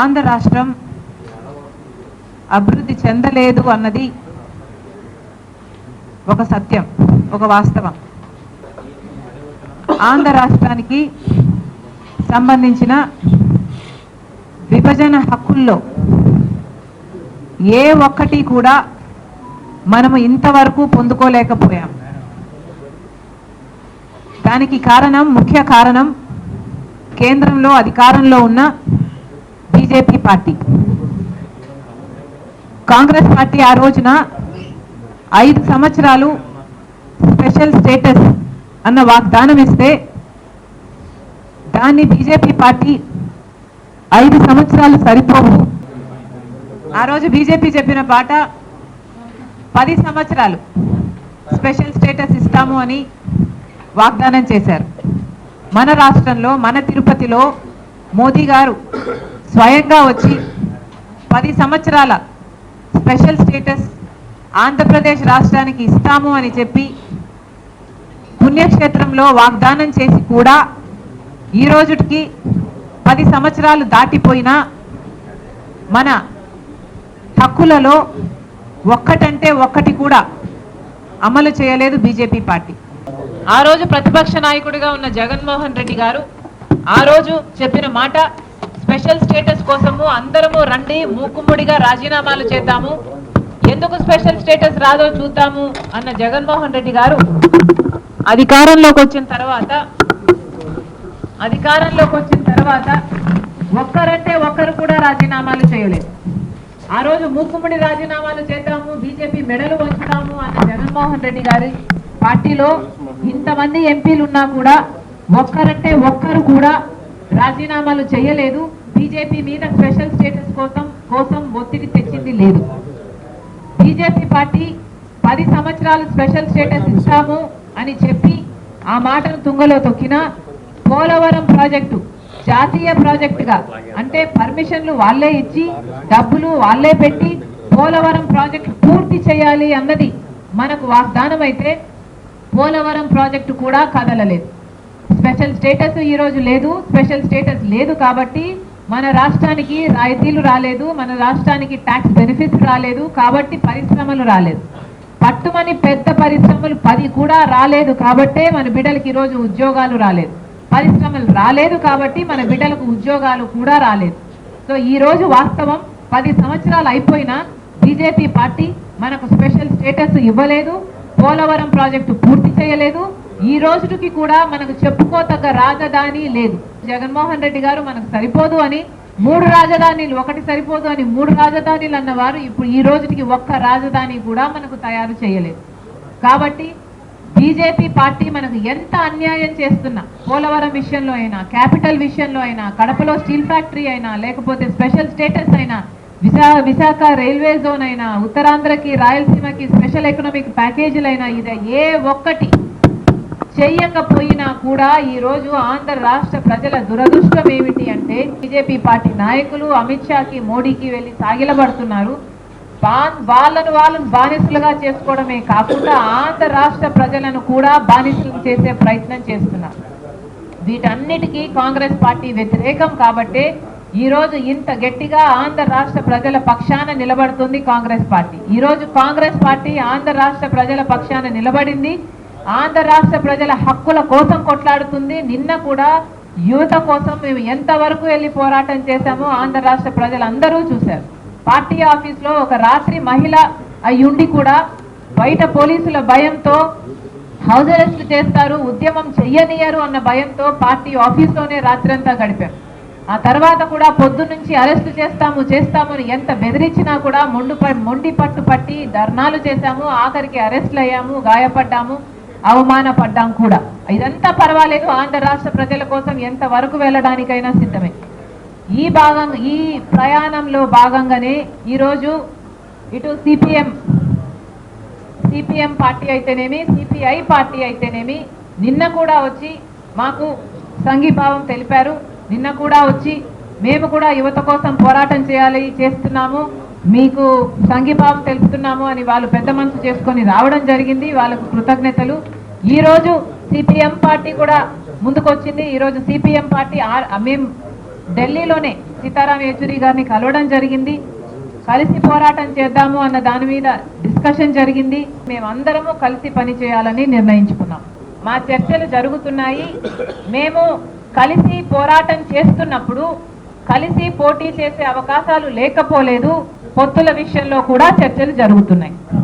ఆంధ్ర రాష్ట్రం అభివృద్ధి చెందలేదు అన్నది ఒక సత్యం ఒక వాస్తవం. ఆంధ్ర రాష్ట్రానికి సంబంధించిన విభజన హక్కుల్లో ఏ ఒక్కటి కూడా మనము ఇంతవరకు పొందుకోలేకపోయాం. దానికి కారణం ముఖ్య కారణం కేంద్రంలో అధికారంలో ఉన్న బీజేపీ పార్టీ. కాంగ్రెస్ పార్టీ ఆ రోజున ఐదు సంవత్సరాలు స్పెషల్ స్టేటస్ అన్న వాగ్దానం ఇస్తే దాన్ని బీజేపీ పార్టీ ఐదు సంవత్సరాలు సరిపోవు. ఆ రోజు బీజేపీ చెప్పిన పాట పది సంవత్సరాలు స్పెషల్ స్టేటస్ ఇస్తాము అని వాగ్దానం చేశారు. మన రాష్ట్రంలో మన తిరుపతిలో మోదీ గారు స్వయంగా వచ్చి పది సంవత్సరాల స్పెషల్ స్టేటస్ ఆంధ్రప్రదేశ్ రాష్ట్రానికి ఇస్తాము అని చెప్పి పుణ్యక్షేత్రంలో వాగ్దానం చేసి కూడా ఈ రోజుకి పది సంవత్సరాలు దాటిపోయినా మన హక్కులలో ఒక్కటంటే ఒక్కటి కూడా అమలు చేయలేదు బీజేపీ పార్టీ. ఆ రోజు ప్రతిపక్ష నాయకుడిగా ఉన్న జగన్మోహన్ రెడ్డి గారు ఆ రోజు చెప్పిన మాట స్పెషల్ స్టేటస్ కోసము అందరము రండి మూకుమ్మడిగా రాజీనామాలు చేద్దాము. ఎందుకు స్పెషల్ స్టేటస్ రాదో చూద్దాము అన్న జగన్మోహన్ రెడ్డి గారు అధికారంలోకి వచ్చిన తర్వాత అధికారంలోకి వచ్చిన తర్వాత ఒక్కరంటే ఒక్కరు కూడా రాజీనామాలు చేయలేదు. ఆ రోజు మూకుమ్మడి రాజీనామాలు చేద్దాము బీజేపీ మెడలు వంచుతాము అన్న జగన్మోహన్ రెడ్డి గారి పార్టీలో ఇంతమంది ఎంపీలు ఉన్నా కూడా ఒక్కరంటే ఒక్కరు కూడా రాజీనామాలు చేయలేదు. బీజేపీ మీద స్పెషల్ స్టేటస్ కోసం కోసం ఒత్తిడి తెచ్చింది లేదు. బీజేపీ పార్టీ పది సంవత్సరాలు స్పెషల్ స్టేటస్ ఇస్తాము అని చెప్పి ఆ మాటను తుంగలో తొక్కిన పోలవరం ప్రాజెక్టు జాతీయ ప్రాజెక్టుగా అంటే పర్మిషన్లు వాళ్ళే ఇచ్చి డబ్బులు వాళ్ళే పెట్టి పోలవరం ప్రాజెక్టు పూర్తి చేయాలి అన్నది మనకు వాగ్దానం అయితే పోలవరం ప్రాజెక్టు కూడా కదలలేదు. స్పెషల్ స్టేటస్ ఈ రోజు లేదు స్పెషల్ స్టేటస్ లేదు కాబట్టి మన రాష్ట్రానికి రాయితీలు రాలేదు మన రాష్ట్రానికి ట్యాక్స్ బెనిఫిట్స్ రాలేదు కాబట్టి పరిశ్రమలు రాలేదు. పట్టుమని పెద్ద పరిశ్రమలు పది కూడా రాలేదు కాబట్టే మన బిడ్డలకి ఈరోజు ఉద్యోగాలు రాలేదు. పరిశ్రమలు రాలేదు కాబట్టి మన బిడ్డలకు ఉద్యోగాలు కూడా రాలేదు. సో ఈ రోజు వాస్తవం పది సంవత్సరాలు అయిపోయినా బీజేపీ పార్టీ మనకు స్పెషల్ స్టేటస్ ఇవ్వలేదు పోలవరం ప్రాజెక్టు పూర్తి చేయలేదు ఈ రోజుకి కూడా మనకు చెప్పుకోతగ్గ రాజధాని లేదు. జగన్మోహన్ రెడ్డి గారు మనకు సరిపోదు అని మూడు రాజధానిలు ఒకటి సరిపోదు అని మూడు రాజధానిలు అన్నవారు ఇప్పుడు ఈ రోజుకి ఒక్క రాజధాని కూడా మనకు తయారు చేయలేదు. కాబట్టి బీజేపీ పార్టీ మనకు ఎంత అన్యాయం చేస్తున్నా పోలవరం విషయంలో అయినా క్యాపిటల్ విషయంలో అయినా కడపలో స్టీల్ ఫ్యాక్టరీ అయినా లేకపోతే స్పెషల్ స్టేటస్ అయినా విశా విశాఖ రైల్వే జోన్ అయినా ఉత్తరాంధ్రకి రాయలసీమకి స్పెషల్ ఎకనామిక్ ప్యాకేజీలైనా ఇది ఏ ఒక్కటి చెయ్యకపోయినా కూడా ఈ రోజు ఆంధ్ర రాష్ట్ర ప్రజల దురదృష్టం ఏమిటి అంటే బీజేపీ పార్టీ నాయకులు అమిత్ షాకి మోడీకి వెళ్ళి సాగిలబడుతున్నారు వాళ్ళను వాళ్ళను బానిసలుగా చేసుకోవడమే కాకుండా ఆంధ్ర రాష్ట్ర ప్రజలను కూడా బానిసలు చేసే ప్రయత్నం చేస్తున్నారు. వీటన్నిటికీ కాంగ్రెస్ పార్టీ వ్యతిరేకం కాబట్టే ఈ రోజు ఇంత గట్టిగా ఆంధ్ర రాష్ట్ర ప్రజల పక్షాన నిలబడుతుంది కాంగ్రెస్ పార్టీ. ఈ రోజు కాంగ్రెస్ పార్టీ ఆంధ్ర రాష్ట్ర ప్రజల పక్షాన నిలబడింది. ఆంధ్ర రాష్ట్ర ప్రజల హక్కుల కోసం కొట్లాడుతుంది. నిన్న కూడా యువత కోసం మేము ఎంతవరకు వెళ్ళి పోరాటం చేశామో ఆంధ్ర రాష్ట్ర ప్రజలందరూ చూశారు. పార్టీ ఆఫీస్లో ఒక రాత్రి మహిళ అయ్యుండి కూడా బయట పోలీసుల భయంతో హౌస్ అరెస్ట్ చేస్తారు ఉద్యమం చెయ్యనియరు అన్న భయంతో పార్టీ ఆఫీస్లోనే రాత్రంతా గడిపారు. ఆ తర్వాత కూడా పొద్దు నుంచి అరెస్ట్ చేస్తాము చేస్తాము అని ఎంత బెదిరించినా కూడా మొండు మొండి పట్టు పట్టి ధర్నాలు చేశాము ఆఖరికి అరెస్ట్లు అయ్యాము గాయపడ్డాము. అవమానపడ్డాం కూడా. ఇదంతా పర్వాలేదు. ఆంధ్ర రాష్ట్ర ప్రజల కోసం ఎంత వరకు వెళ్ళడానికైనా సిద్ధమే. ఈ భాగం ఈ ప్రయాణంలో భాగంగానే ఈరోజు ఇటు సిపిఎం సిపిఎం పార్టీ అయితేనేమి సిపిఐ పార్టీ అయితేనేమి నిన్న కూడా వచ్చి మాకు సంఘీభావం తెలిపారు. నిన్న కూడా వచ్చి మేము కూడా యువత కోసం పోరాటం చేయాలి చేస్తున్నాము. మీకు సంఘీభావం తెలుపుతున్నాము అని వాళ్ళు పెద్ద మనసు చేసుకొని రావడం జరిగింది. వాళ్ళకు కృతజ్ఞతలు. ఈరోజు సిపిఎం పార్టీ కూడా ముందుకొచ్చింది. ఈరోజు సిపిఎం పార్టీ మేము ఢిల్లీలోనే సీతారాం యేచూరి గారిని కలవడం జరిగింది. కలిసి పోరాటం చేద్దాము అన్న దాని మీద డిస్కషన్ జరిగింది. మేమందరము కలిసి పని చేయాలని నిర్ణయించుకున్నాం. మా చర్చలు జరుగుతున్నాయి. మేము కలిసి పోరాటం చేస్తున్నప్పుడు కలిసి పోటీ చేసే అవకాశాలు లేకపోలేదు. పొత్తుల విషయంలో కూడా చర్చలు జరుగుతున్నాయి.